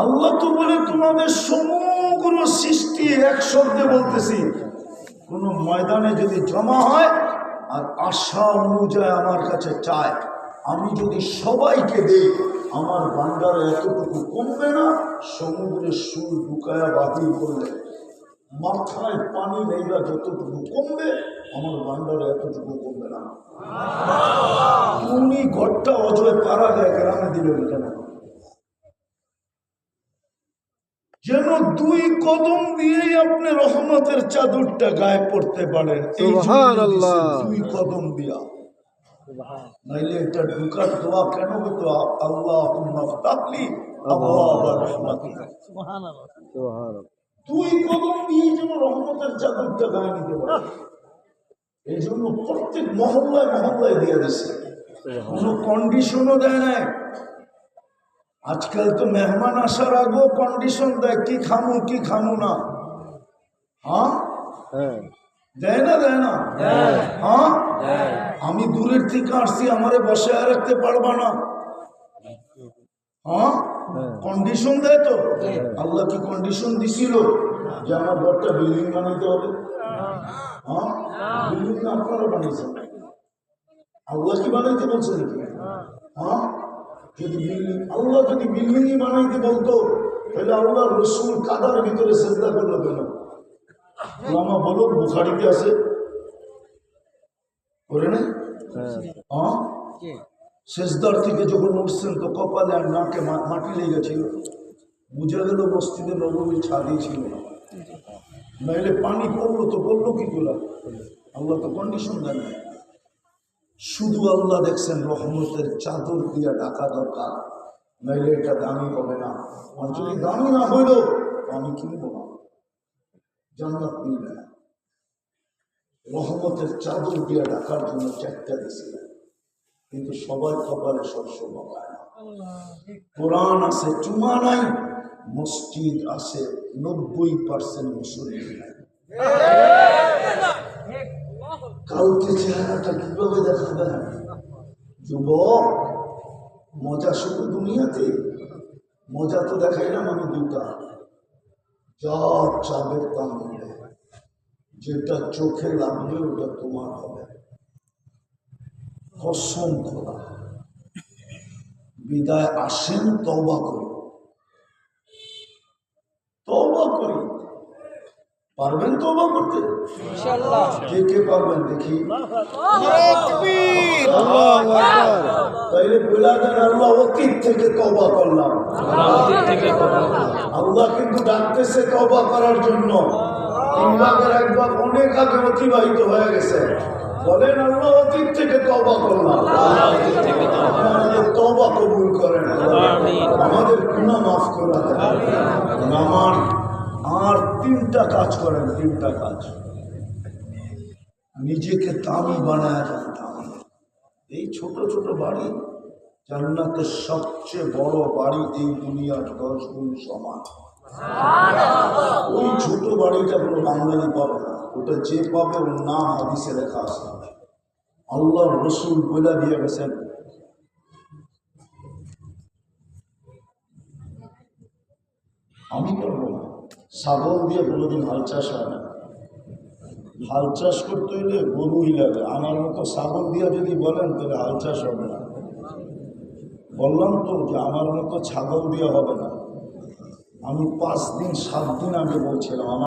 আল্লাহ। তো বলে তোমাদের সমগ্র সৃষ্টি এক শব্দে বলতেছি কোন ময়দানে যদি জমা হয় আর আশা অনুযায়ী আমার কাছে চায় আমি যদি সবাইকে দেই আমার ভান্ডারে এতটুকু কমবে না সমুদ্রের সুর ঢুকায়া বাতিল করলে মাথায় পানি নেইবা যতটুকু কমবে আমার ভান্ডারে এতটুকু কমবে না। তুমি ঘরটা অজয় পাড়া দেয় গ্রামে দিলেন কেন? যেন দুই কদম দিয়েই আপনি রহমতের চাদরটা গায়ে পড়তে পারেন এই দুই কদম দিয়া। নাইলে এটা ঢুকার দোয়া কেন হতো আল্লাহ আল্লাহ রহমতি সুবহানাল্লাহ। দুই কদম দিয়েই যেন রহমতের চাদরটা গায়ে নিতে পারে এই জন্য প্রত্যেক মহল্লায় মহল্লায় দিয়ে দিচ্ছে কোনো কন্ডিশনও দেয় না আজকাল তো মেহমান আসার আগেও কন্ডিশন দেয়, কি খামু কি খামু না। হ্যাঁ? দেয় না দেয় না? হ্যাঁ? আমি দূরের থেকে আসছি, আমারে বসে রাখতে পারবা না। হ্যাঁ? কন্ডিশন দেয় তো। আল্লাহ কি কন্ডিশন দিছিল? যে আমার ঘরটা বিল্ডিং বানাইতে হবে? হ্যাঁ। বিল্ডিং আপনারা বানিয়েছেন আল্লাহ কি বানাইতে বলছে নাকি? হ্যাঁ। যদি বিল্ডিং আল্লাহ যদি বিল্ডিংই বানাইতে বলতো তাহলে আল্লাহ রসুল কাদার ভিতরে চেষ্টা করল কেন? ওলামা বলো বুখারিতে আছে। করে না হ্যাঁ। শেষদার থেকে যখন উঠছেন তো কপালে আর নাকে মাটি লেগেছিল বুঝে গেল মসজিদে নবমী ছাদই ছিল না। নাইলে পানি পড়ল তো পড়ল কি করে? আল্লাহ তো কন্ডিশন দেন। শুধু আল্লাহ দেখছেন রহমতের চাদর দিয়া ডাকা দরকার। নাইলে এটা দামি হবে না। আর যদি দামি না হইল আমি কিনবো না। জান্নাত মিলবে না। রহমতের চাদর দিয়া ডাকার জন্য চারটা দিয়েছিলেন কিন্তু সবার কপালে শস্য না কোরআন আছে চুমা নাই মসজিদ আছে নব্বই পার্সেন্ট মুসলিম নাই। কালকে চেহারাটা কীভাবে দেখাবে? যুবক মজা শুধু দুনিয়াতে? মজা তো দেখাইলাম আমি দুটা। যা চাবের তা মিলবে যেটা চোখে লাগবে ওটা তোমার হবে। কসম খোলা বিদায় আসেন তবা করি। তবা করি। পারবেন তবা করতে? কে কে পারবেন দেখি। তাইলে বলা দেন আল্লাহ অতীত থেকে তবা করলাম। আল্লাহ কিন্তু ডাকতেছে তবা করার জন্য। তিন ভাগের এক ভাগ অনেক আগে অতিবাহিত হয়ে গেছে। বলেন আল্লাহ অতীত থেকে তবা করলাম আমাদের তবা কবুল করেন আমাদের গুণা মাফ করে নামান আর তিনটা কাজ করেন তিনটা কাজ। নিজেকে তামি বানায় যান দামি এই ছোট ছোট বাড়ি জান্নাতের সবচেয়ে বড় বাড়ি এই দুনিয়ার দশ গুণ সমান। ওই বাড়িটা কোনো বাঙালি পাবে না। ওটা যে পাবে ওর নাম হাদিসে লেখা আছে। আল্লাহ রসুল বলে দিয়ে গেছেন। আমি করব না। ছাগল দিয়ে কোনোদিন হাল চাষ হয় না। হাল চাষ করতে হইলে গরুই লাগে। আমার মতো ছাগল দিয়ে যদি বলেন, তাহলে হাল চাষ হবে না। বললাম তো যে আমার মতো ছাগল দিয়ে হবে না। আমি পাঁচ দিন, সাত দিন আগে বলছিলাম, আমার